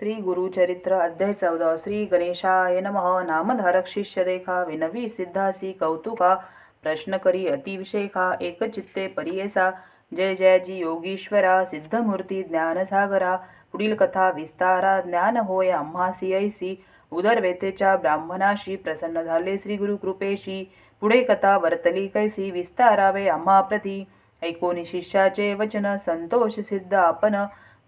श्री गुरुचरित्र अध्याय चौदा. श्री गणेशाय नमः. नामधारक शिष्य देखा विनवी सिद्धासी कौतुका प्रश्न करी अतिविषेखा एकचित्ते परियेसा जय जय जी योगीश्वरा सिद्धमूर्ती ज्ञानसागरा पुढील कथा विस्तारा ज्ञान होय आम्हासी ऐसी उदरवेतेच्या ब्राह्मणाशी प्रसन्न झाले श्री गुरु कृपेशी पुढे कथा वर्तली कैसी विस्तारावे आम्हा प्रती ऐकोनी शिष्याचे वचन संतोष सिद्ध आपण.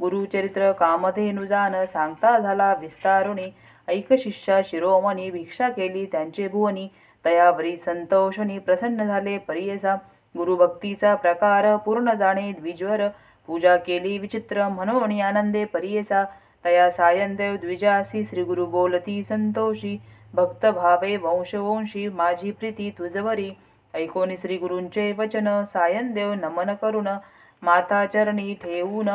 गुरुचरित्र कामधेनुजान सांगता झाला विस्तारुणी. ऐक शिष्या शिरोमणी भिक्षा केली त्यांचे भुवनी. तयावरी संतोषणी प्रसन्न झाले परियसा. गुरुभक्तीचा प्रकार पूर्ण जाणे द्विजवर. पूजा केली विचित्र म्हणून आनंदे परियसा. तया सायंदेव द्विजासी श्री गुरु बोलती संतोषी. भक्त भावे वंशवंशी माझी प्रीती तुझवरी. ऐकोनी श्री गुरूंचे वचन सायंदेव नमन करुण माता चरणी ठेवून.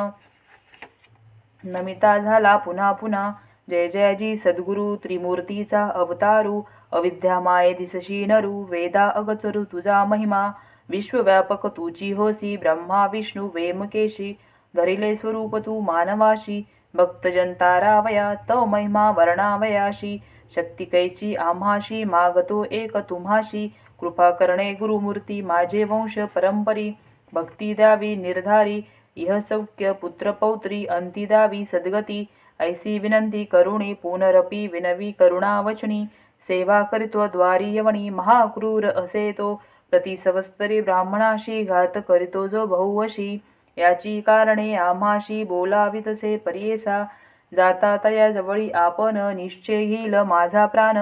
नमिता झाला पुन्हा पुन्हा जय जयजी सद्गुरु त्रिमूर्तीचा अवतारू अविद्या माये दिसशी नरू वेदा अगचरू तुझा महिमा विश्वव्यापक तुची होसी ब्रह्मा विष्णू वेमकेशी धरिले स्वरूप तू मानवाशी भक्तजन तारावया तव महिमा वर्णावयाशी शक्ती कैची आम्हाशी मागतो एक तुम्हाशी कृपा करणे गुरुमूर्ती माझे वंश परंपरी भक्ती द्यावी निर्धारी इह सौख्य पुत्रपौत्री अंती द्यावी सद्गती ऐसी विनंती करुणी पुनरपी विनवी करुणावचनी सेवा करितो द्वारी यवणी महाक्रूर असे तो प्रतिसवस्तरी ब्राह्मणाशी घात करितो जो बहुवशी याची कारणे आम्हाशी बोलावी तसे परियेसा जाता तया जवळी आपण निश्चय घेईल माझा प्राण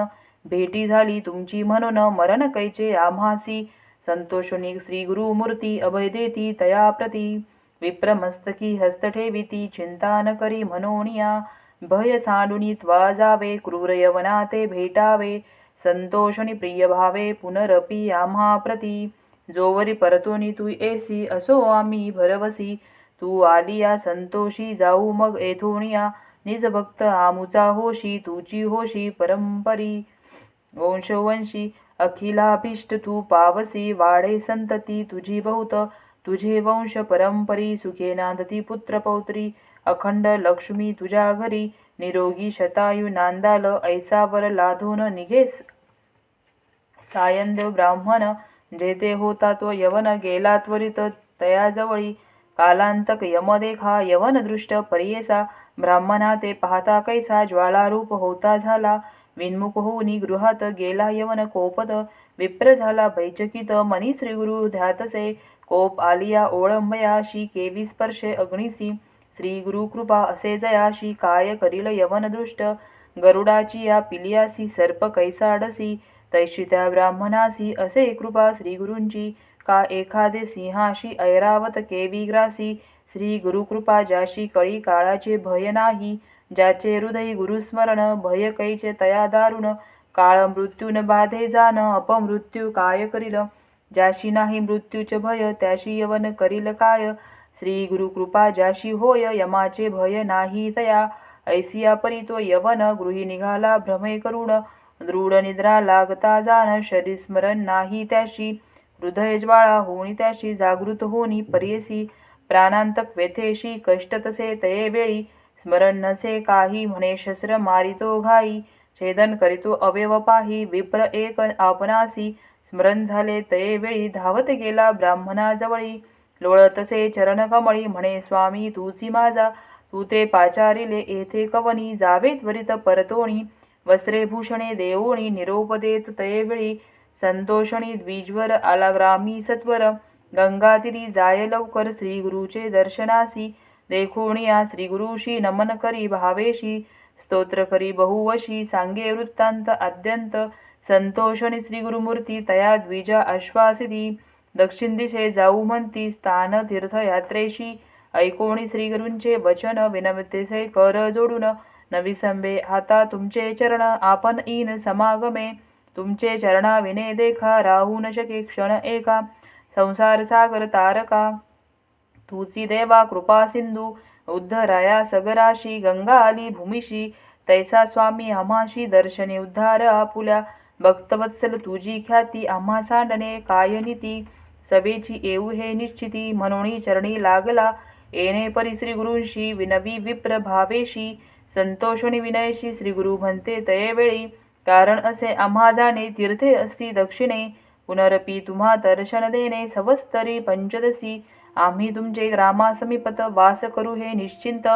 भेटी झाली तुमची म्हणून मरण कैचे आम्हासी. संतोषुनी श्री गुरुमूर्ती अभय देती तया प्रती. विप्रमस्तकी हस्त ठेविती चिंता न करी म्हणोनिया भय सांडुनी त्वा जावे क्रूर यवनाते भेटावे. संतोषणी प्रिय भावे पुनरपी आम्हा प्रती. जोवरी परतोनी तू एसी असो आम्ही भरवसी. तू आलिया संतोषी जाऊ मग एथोनिया. निज भक्त आमुचा होशी तुची होशी परंपरी. वंशवंशी अखिलाभिष्ट तू पावसी वाडे संतती तुझी बहुत तुझे वंश परंपरी सुखे नांदती पुत्र पौत्री अखंड लक्ष्मी तुझ्या घरी निरोगी शतायू नांदाल ऐसावर लाधून निघेस. सायंदेव ब्राह्मण जेथे होता तो यवन गेला त्वरित तयाजवळी कालांतक यमदेखा यवन दृष्ट परियेसा ब्राह्मणा ते पाहता कैसा ज्वालारूप होता झाला विन्मुख होऊनी गृहात गेला यवन कोपत विप्र झाला भैचकित मनी श्रीगुरु ध्यातसे कोप आलिया ओळंबयाशी केवी स्पर्शे अग्निसी श्री गुरु कृपा असे जयाशी काय करील यवन दृष्ट गरुडाची या पिलियासी सर्प कैसाडसी तैशी त्या ब्राह्मणासी असे कृपा श्रीगुरूंची का एखादे सिंहाशी ऐरावत केवी ग्रासी श्री गुरुकृपा ज्याशी कळी काळाचे भय नाही ज्याचे हृदयी गुरुस्मरण भय कैचे तया दारुण काळ मृत्यून बाधे जाण अपमृत्यू काय करील? ज्याशी नाही मृत्यूचे भय त्याशी यवन करील काय? श्री गुरुकृपा ज्याशी होय यमाचे भय नाही तया ऐसिया परी तो यवन गृही निघाला भ्रमे करुण. दृढ निद्रा लागता जाण शरीर स्मरण नाही त्याशी. हृदय ज्वाळा होणी त्याशी जागृत होणी परियसी. प्राणांतक व्यथेशी कष्ट तसे तये वेळी. स्मरण नसे काही म्हणे शस्त्र मारितो घाई. छेदन करीतो अवयव पाही. विप्र एक आपणासी. स्मरण झाले तये वेळी धावत गेला ब्राह्मणाजवळी. लोळतसे चरण कमळी म्हणे स्वामी तुसी माझा. तू ते पाचारिले येथे कवनी. जावे त्वरित परतोणी. वस्त्रे भूषणे देवोणी. निरोप देत तयेवेळी संतोषणी द्विजवर आला ग्रामी सत्वर. गंगातिरी जाय लवकर श्री गुरुचे दर्शनासी. देखोणिया श्री गुरुशी नमन करी भावेशी स्तोत्र करी बहुवशी सांगे वृत्तांत अद्यंत संतोषणी श्री गुरुमूर्ती तया द्विजा आश्वासिती दक्षिण दिशे जाऊ म्हणती स्थान तीर्थयात्रेशी ऐकोणी श्रीगुरूंचे वचन विनवतेसे कर जोडून नविसंबे आता तुमचे चरण आपण इन समागमे तुमचे चरणा विने देखा राहू न शके क्षण एका संसार सागर तारका तुची देवा कृपा सिंधू उद्धराया सगराशी गंगा आली भूमिशी तैसा स्वामी आम्हाशी दर्शने उद्धार आपुल्या भक्तवत्सल तुझी ख्याती आम्हा सांडणे कायनिती सभेची येऊ हे निश्चिती म्हणून चरणी लागला येणे परी श्री गुरूंशी विनवी विप्र भावेशी संतोषणी विनयशी श्री गुरु म्हणते तयेवेळी कारण असे आम्हा जाणे तीर्थे असती दक्षिणे पुनरपी तुम्हा दर्शन देणे सवस्तरी पंचदशी आम्ही तुमचे ग्रामासमीपत वास करू हे निश्चिंत.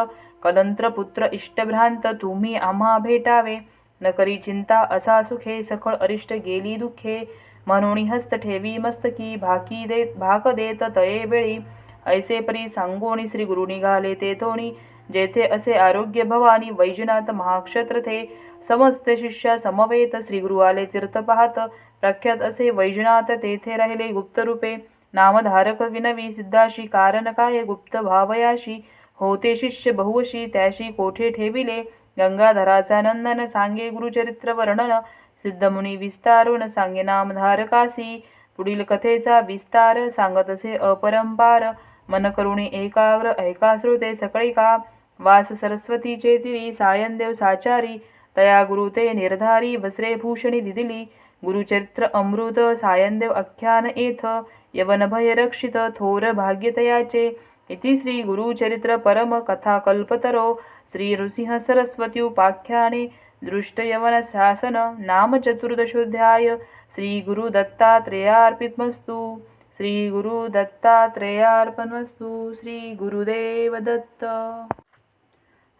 कलंत्र पुत्र इष्टभ्रांत तुम्ही आम्हा भेटावे. न करी चिंता असा सुखे सखळ अरिष्ट गेली दुःखे. म्हणून हस्त ठेवी मस्तकी भाकी देत भाक देत तये वेळी. ऐसे परी सांगोणी श्री गुरु निघाले तेथोनी जेथे असे आरोग्य भवानी वैजनाथ महाक्षत्र थे. समस्त शिष्या समवेत श्री गुरु आले तीर्थ पाहत. प्रख्यात असे वैजनाथ तेथे राहिले गुप्त रूपे नामधारक विनवी सिद्धाशी कारण काय गुप्त भावयाशी होते शिष्य बहुशी त्याशी कोठे ठेविले? गंगाधराचा नंदन सांगे गुरुचरित्र वर्णन सिद्धमुनी विस्तारुण सांगे नामधारकासी पुढील कथेचा विस्तार सांगतसे अपरंपार मन करुणी एकाग्र ऐका श्रुते सकळी का वास सरस्वती चेतिरी सायनदेव साचारी तया गुरु ते निर्धारी बसरे भूषणी दिदिली गुरुचरित्र अमृत सायनदेव आख्यान येथ यवनभयरक्षित थोर भाग्यतयाचे. इति श्री गुरुचरित्र परम कथा कल्पतरो श्री नृसिंह सरस्वती उपाख्याने दृष्टयवनशासन शासन नाम चतुर्दशोध्याय. श्री गुरु दत्तात्रेयार्पितमस्तु श्री गुरु दत्तात्रेयार्पणमस्तु श्री गुरुदेव दत्त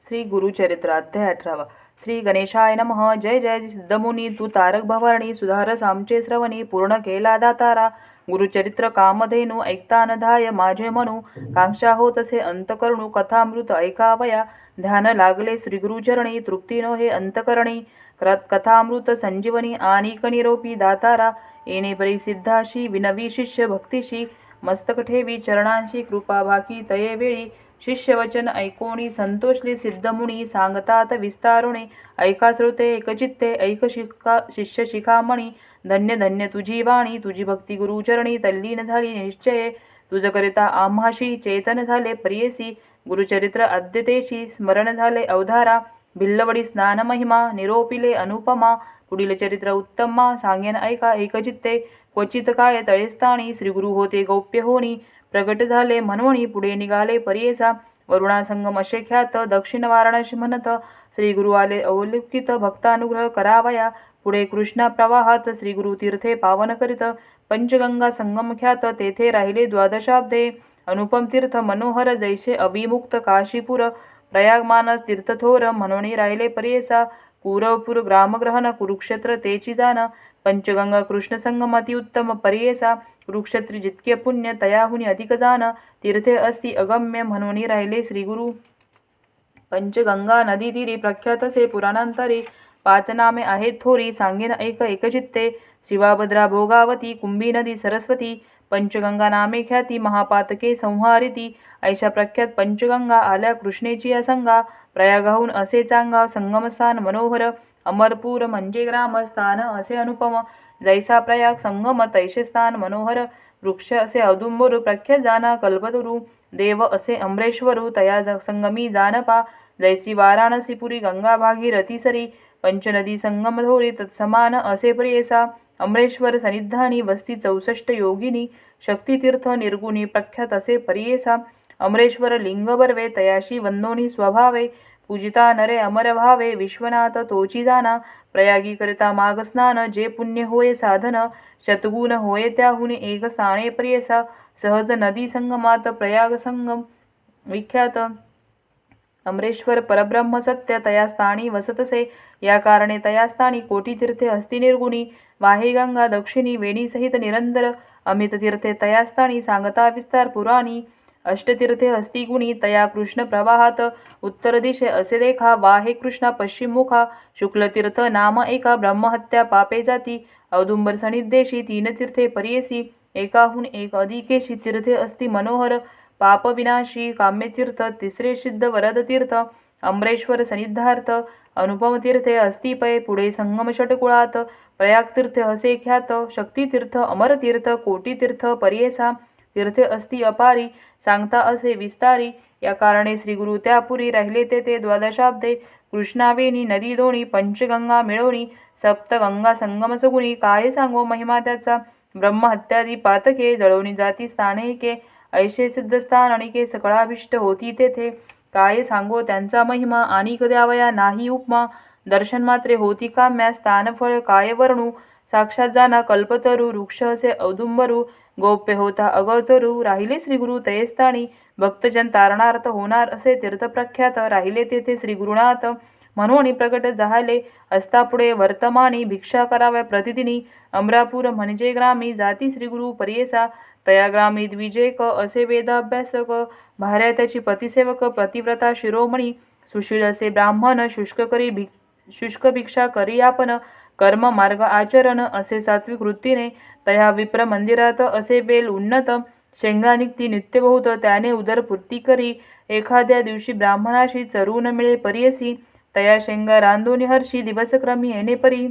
श्री गुरुचरित्र अध्याय अठरावा. श्री गणेशाय नमः. जय जय सिद्धमुनी. तू तारक भवानी. सुधारस आमचे श्रवणी. पूर्ण केला दातारा. गुरुचरित्र कामधेनु ऐकतानधाय माझे मनू कांक्षा हो तसे अंतकरणू कथामृत ऐकावया ध्यान लागले श्रीगुरुचरणी तृप्तीनो हे अंतकरणी कथामृत संजीवनी आणि निरोपी दातारा येणे परी सिद्धाशी विनवी शिष्य भक्तीशी मस्तक ठेवी चरणांशी कृपा भाकी तये वेळी शिष्यवचन ऐकोणी संतोषले सिद्धमुनी सांगतात विस्तारुणे ऐका श्रुते एकचित्ते ऐक शिका शिष्य शिखामणी धन्य धन्य तुझी वाणी तुझी भक्ती गुरुचरणी तल्लीन झाली निश्चये. तुझ करिता आम्हाशी चेतन झाले प्रियसी. गुरुचरित्र अद्यतेशी स्मरण झाले अवधारा. भिल्लवडी स्नान महिमा निरोपिले अनुपमा. पुढील चरित्र उत्तमा सांगेन ऐका एकचित्ते क्वचित काय तळेस्थानी श्रीगुरु होते गौप्य होणी. प्रगट झाले म्हणवणी पुढे निघाले परियेसा. वरुणा संगम असे ख्यात दक्षिण वाराणसी म्हणत. श्री गुरु आले अवलिखित भक्तानुग्रह करावया. पुढे कृष्णा प्रवाहात श्री तीर्थे पावन करीत पंचगंगा संगम ख्यात तेथे राहिले द्वादशाब्दे. अनुपम तीर्थ मनोहर जैसे अविमुक्त काशीपुर प्रयागमान तीर्थथोर म्हणून राहिले परियसा. कुरवपूर ग्रामग्रहण कुरुक्षेत्र तेची जाण पंचगंगा कृष्ण संगम अतिउत्तम परियेसा. कुरुक्षेत्री जितके पुण्य तयाहुनी अधिक जाण तीर्थे अस्ति अगम्य म्हणून राहिले श्रीगुरु पंचगंगा नदी तीरी प्रख्यात असे पुराणांतरी पाच नामे आहेत थोरी सांगेन ऐक एकचित्ते शिवाभद्रा भोगावती कुंभी नदी सरस्वती पंचगंगा नामे ख्याती महापातके संहारिती. ऐशा प्रख्यात पंचगंगा आल्या कृष्णेची असंगा प्रयागाहून असे चांगा संगमस्थान मनोहर. अमरपूर म्हणजे ग्रामस्थान असे अनुपम. जैसा प्रयाग संगम तैसे स्थान मनोहर. वृक्ष असे औदुंबरू प्रख्यात जाना कल्पतरू. देव असे अमरेश्वरू तया ज- संगमी जानपा. जैसी वाराणसीपुरी गंगा भागीरथी सरी. पंचनदी संगम धोरी तत्समान असे प्रियसा अमरेश्वर सनिधानी वस्ती चौसष्ट योगिनी शक्तितीर्थ निर्गुणी प्रख्यात असे परियेसा अमरेश्वर लिंग बर्वे तयाशी वंदोनी स्वभावे पूजिता नरे अमर भावे विश्वनाथ तोची जाना प्रयागी करिता माग स्नान जे पुण्य होय साधन शतगुण होय त्याहून एक साणे प्रियसा सहज नदी संगमात प्रयाग संगम विख्यात अमरेश्वर परब्रह्म सत्य तयास्थानी वसतसे. या कारणे तयास्थानी कोटीतीर्थे कोटी तीर्थे वाहे गंगा दक्षिणी वेणीसहित निरंतर. अमित तीर्थे सांगता विस्तार पुराणी. अष्टतीर्थे हस्तिगुणी तया कृष्ण प्रवाहात. उत्तर दिशे असे देखा वाहे कृष्णा पश्चिममुखा शुक्लतीर्थ नाम एका ब्रह्महत्या पापे जाती. औदुंबर सनिदेशी तीन तीर्थे परियसी. एकाहून एक अधिकेशी तीर्थे अस्ति मनोहर. पापविनाशी काम्यतीर्थ तिसरे सिद्ध वरदतीर्थ अमरेश्वर सनिद्धार्थ अनुपमतीर्थे अस्तिपय पुढे संगम षटकुळात प्रयागतीर्थ हसे असे ख्यात शक्तितीर्थ अमरतीर्थ कोटीतीर्थ परियेसा तीर्थे अस्ति अपारी सांगता असे विस्तारी या कारणे श्रीगुरु त्यापुरी राहिले ते ते द्वादशाब्दे कृष्णावेणी नदी दोणी पंचगंगा मिळवणी सप्तगंगा संगम सगुणी काय सांगो महिमा त्याचा? ब्रह्महत्यादी पातके जळवणी जाती स्थाने के ऐशे सिद्धस्थान अणिके सकळाभिष्ट होती तेथे. काय सांगो त्यांचा महिमा आणि द्यावया नाही उपमा. दर्शन मात्रे होती काम्या स्थानफळ काय वर्णू. साक्षात जाना कल्पतरू वृक्ष असे औदुंबरू. गोप्य होता अगोचरू राहिले श्रीगुरु तयस्थानी भक्तजन तारणार्थ होणार असे तीर्थप्रख्यात राहिले तेथे श्रीगुरुनाथ. म्हणून प्रकट झाले असता पुढे वर्तमानी भिक्षा कराव्या प्रतिदिनी. अमरापूर म्हणजे ग्रामी जाती श्रीगुरु परियेसा. तया ग्रामी द्विजेक असे वेदाभ्यासक भार्या त्याची पतिसेवक पतिव्रता शिरोमणी सुशील असे ब्राह्मण शुष्क करी भिक शुष्क भिक्षा करी आपण कर्म मार्ग आचरण असे सात्विक वृत्तीने तया विप्र मंदिरात असे बेल उन्नत शेंगा निघती नित्य बहुत त्याने उदरपूर्ती करी एखाद्या दिवशी ब्राह्मणाशी चरून मिळे परियसी तया शेंगा रांधोनी हर्षी दिवसक्रमी येणे परी.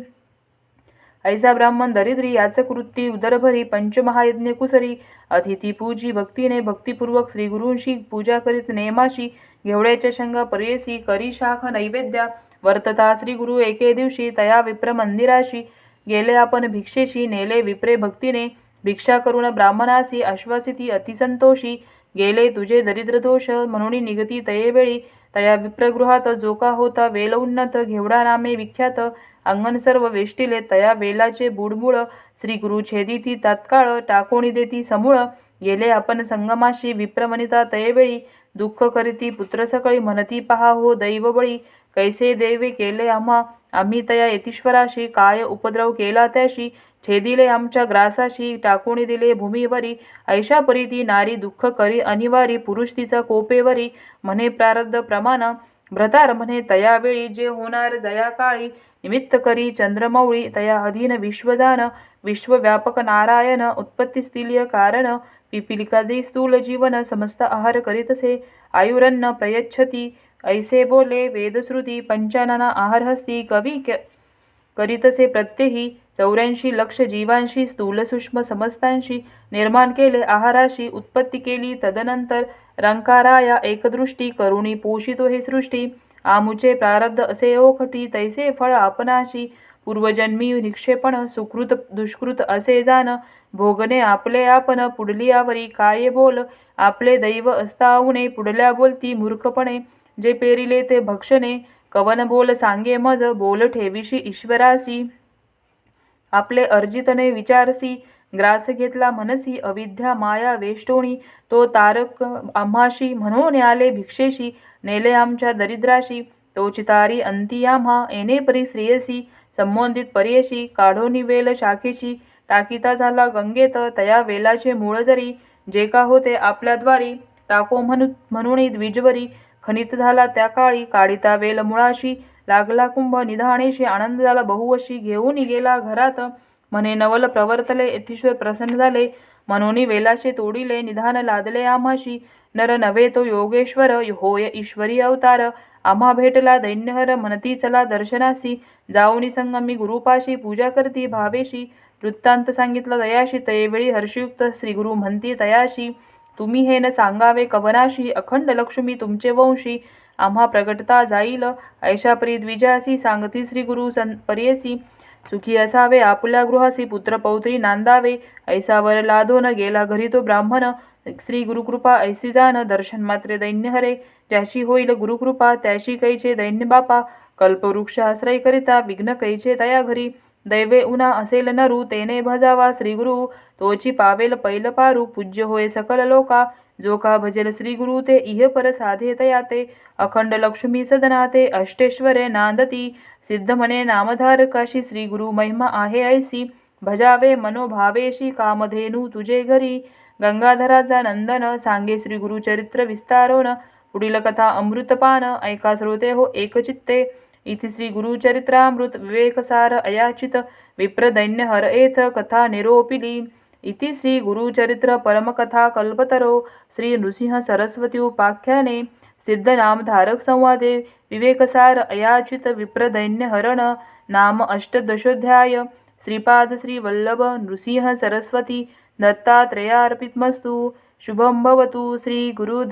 ऐसा ब्राह्मण दरिद्री याच कृती उदरभरी पंचमहायज्ञ कुसरी अतिथी पूजी भक्तीने भक्तिपूर्वक श्रीगुरूंशी पूजा करीत नेमाशी घेवड्याच्या शेंगा परियसी करी शाख नैवेद्या वर्तता श्रीगुरु एके दिवशी तया विप्र मंदिराशी गेले आपण भिक्षेशी नेले विप्रे भक्तीने भिक्षा करून ब्राह्मणासी आश्वासिती अतिसंतोषी गेले तुझे दरिद्र दोष म्हणून निगती तयेवेळी तया विप्रगृहात जो का होता वेल उन्नत घेवडा नामे विख्यात अंगण सर्व वेष्टिले तया वेलाचे बुडबुड श्री गुरु छेदिती तात्काळ टाकोणी देती समूळ गेले आपण संगमाशी विप्रमनिता तयेवेळी दुःख करीती पुत्र सकळी म्हणती पहा हो दैवबळी कैसे देवे केले आम्हा? आम्ही तया यतीश्वराशी काय उपद्रव केला त्याशी? छेदिले आमच्या ग्रासाशी टाकून दिले भूमीवरी. ऐशा परी ती नारी दुःख करी अनिवारी पुरुष तिचा कोपेवरी. म्हणे प्रारब्ध प्रमाण भ्रतार म्हणे तयावेळी जे होणार जया काळी. निमित्त करी चंद्रमौळी तया अधीन विश्वजान. विश्वव्यापक नारायण उत्पत्तीस्थिलीय कारण. पिपिलिकादी स्थूल जीवन समस्त आहार करीतसे आयुरन्न प्रयच्छती. ऐसे बोले वेदश्रुती पंचानना आहार हस्ती कवी करीतसे प्रत्येही चौऱ्याऐंशी लक्ष जीवांशी स्थूल सूक्ष्म समस्तांशी निर्माण केले आहाराशी उत्पत्ती केली तदनंतर रंकाराया एकदृष्टी करुणी पोषितो हे सृष्टी. आमुचे प्रारब्ध असे ओखटी तैसे फळ आपणाशी पूर्वजन्मी निक्षेपण सुकृत दुष्कृत असे जाण भोगणे आपले आपण पुढली आवरी काय बोल आपले दैव असताऊने पुढल्या बोलती मूर्खपणे जे पेरिले ते भक्षणे कवन बोल सांगे मज बोल ठेविशी ईश्वरासी. आपले अर्जितने विचारसी ग्रास घेतला मनसी अविद्या माया वेष्टोणी तो तारक आम्हाशी म्हणून आले भिक्षेशी नेले आमच्या दरिद्राशी तो चितारी अंती आम्हा येणे परी श्रेयसी संबोधित परियशी काढोनी वेल शाखेशी टाकीता झाला गंगेत तया वेलाचे मूळ जरी जे का होते आपल्याद्वारी टाको म्हणू म्हणून द्विजवरी खनित झाला त्या काळी काढिता वेल मुळाशी लागला कुंभ निधानेशी आनंद झाला. बहुवशी घेऊन गेला घरात. म्हणे नवल प्रवर्तले यतीश्वर प्रसन्न झाले. म्हणून वेलाशे तोडिले निधान लादले आम्हाशी. नर नव्हे तो योगेश्वर होय ईश्वरी अवतार. आम्हा भेटला दैन्यहर म्हणती चला दर्शनासी. जाऊनी संगमी गुरुपाशी पूजा करती भावेशी. वृत्तांत सांगितला दयाशी तयेवेळी हर्षयुक्त श्रीगुरु म्हणती तयाशी. तुम्ही हे न सांगावे कवनाशी अखंड लक्ष्मी तुमचे वंशी आम्हा प्रगटता जाईल. ऐशा द्विजासी सांगती श्री गुरु सं पर्यसी सुखी असावे आपुल्या गृहासी पुत्र पौत्री नांदावे. ऐसावर लादोन गेला घरी तो ब्राह्मण. श्री गुरुकृपा ऐसी जान दर्शन मात्रे दैन्य हरे. ज्याशी होईल गुरुकृपा त्याशी कैचे दैन्य बापा. कल्पवृक्ष आश्रय करिता विघ्न कैचे तया घरी. दैवे उना असेल नरू तेने भजावा श्रीगुरु तोची पावेल पैल पारू पूज्य होय सकल लोका जो का भजेल श्री गुरु ते इह पर साधे तयाते अखंड लक्ष्मी सदनाते अष्टेश्वरे नांदती सिद्ध म्हणे नामधारकाशी श्री गुरु महिमा आहे ऐसी भजावे मनोभावेशी कामधेनू तुझे घरी गंगाधराचा नंदन सांगे श्री गुरु चरित्र विस्तारोन पुढील कथा अमृतपान ऐका श्रोते हो एकचित्ते इति श्री गुरुचरित्रामृत विवेकसार अयाचित विप्रदैन्य हर एथ कथा निरोपिली। इति श्री गुरुचरित्र परमकथा कल्पतरो श्री नृसिंह सरस्वती उपाख्याने सिद्धनामधारक संवादे विवेकसार अयाचित विप्रदैन्य हरण नाम अष्टदशोध्याय श्रीपाद श्री वल्लभ नृसिंह सरस्वती दत्तात्रयार्पितमस्तु। शुभं भवतु श्री गुरु